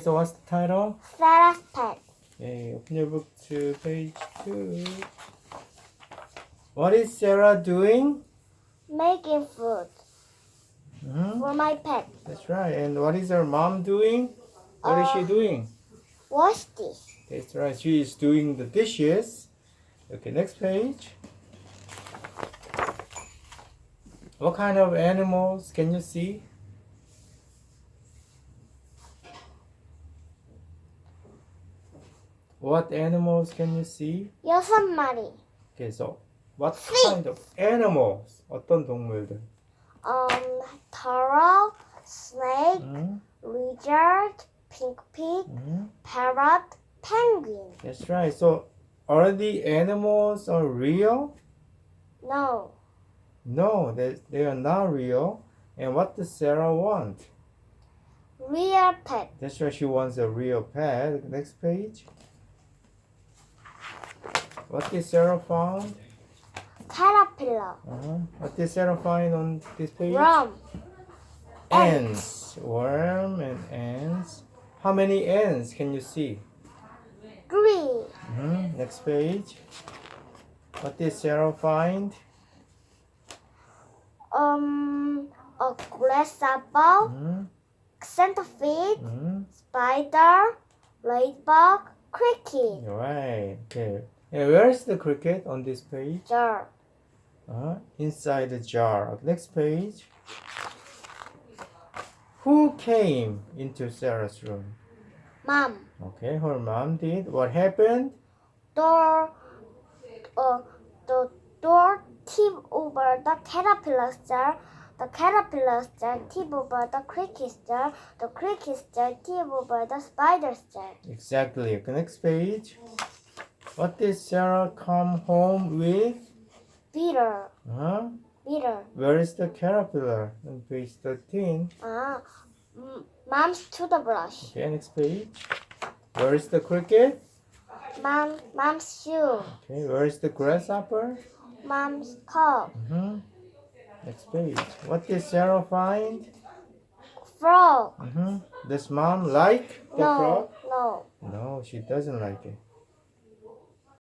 So what's the title? Sarah's pet. Okay, open your book to page two. What is Sarah doing? Making food hmm for my pet. That's right. And what is her mom doing? What is she Uh, doing? Wash this. That's right. She is doing the dishes. Okay, next page. What kind of animals can you see? What animals can you see? 여섯 마리. Okay, so what Three. kind of animals? 어떤 동물들? Um, turtle, snake, 응? lizard, pink pig, 응? parrot, penguin. That's right. So are the animals are real? No. No, they, they are not real. And what does Sarah want? Real pet. That's right, she wants a real pet. Next page. What did Sarah find? Caterpillar. Uh-huh. What did Sarah find on this page? Worm. Ants. Worm and ants. How many ants can you see? Three. Mhm. Next page. What did Sarah find? Um, a grasshopper, Mhm. centipede, Mhm. spider, ladybug, cricket. Right. Okay. And where's the cricket on this page? Jar. Uh, inside the jar. Next page. Who came into Sarah's room? Mom. Okay, her mom did. What happened? Door. Uh, the door tip over the caterpillar jar. The caterpillar jar tip over the cricket jar. The cricket jar tip over the spider jar. Exactly. Next page. What did Sarah come home with? Beater. Huh? Peter. Where is the caterpillar? On page 13. Ah. m- Mom's toothbrush. Okay, next page. Where is the cricket? Mom. Mom's shoe. Okay, where is the grasshopper? Mom's cup. Mm-hmm. Next page. What did Sarah find? Frog. Mm-hmm. Does mom like the frog? No. No. No, she doesn't like it.